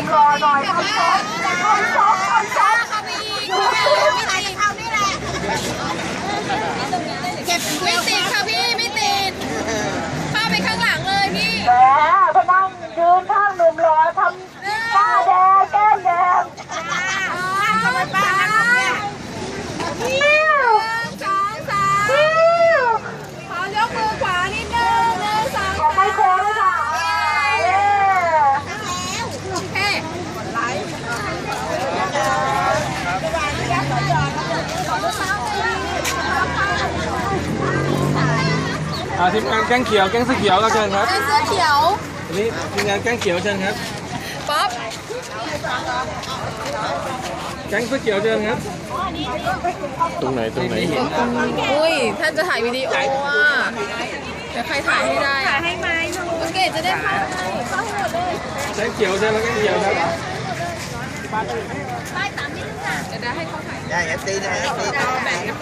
นุ่มรอหน่อยคนสองคนสองคนสอง ค่ะพี่ไม่ติดเขานี่แหละเก็บไม่ติดค่ะพี่ไม่ติดป้าไปข้างหลังเลยพี่ แหมพนั่งยืนข้างหนุ่มรอทำหน้าแดงแก้มแดง ทำไมป้าเนี่ย ปิ้ว สองสาม ปิ้ว ขอยกมือขวานิดนึงหนึ่งสอง ขอไม่โค้งเลยค่ะเย้ โอเค อ่าทีมงานแก๊งเขียวแก๊งเสื้อเขียวก็เชิญครับเสื้อเขียวอันนี้ทีมงานแก๊งเขียวเชิญครับป๊อปแก๊งเสื้อเขียวเชิญครับตรงไหนตรงไหนอุ้ยท่านจะถ่ายวิดีโออะเดี๋ยวใครถ่ายให้ได้ถ่ายให้ไหมโอเคจะได้เข้าให้เข้าให้หมดเลยแก๊งเขียวเชิญแล้วแก๊งเขียวครับเดี๋ยวได้ให้เขาถ่ายได้เอฟซีได้เอฟซีแบ่งกัน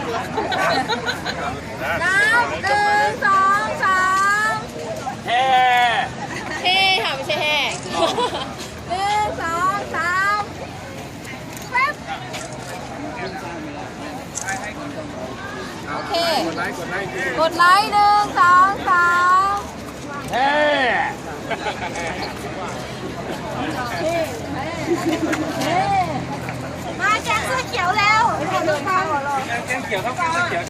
นับหนึ่งสองสาม แฮ่ เฮ้ค่ะไม่ใช่แห่หนึ่งสองสามแป๊บ โอเค กดไลค์กดไลค์กดไลค์หนึ่งสองสามแฮ่มาแจ้งเสื้อเขียวแล้วแก๊งเขียวครับแก๊งเสื้อเขียว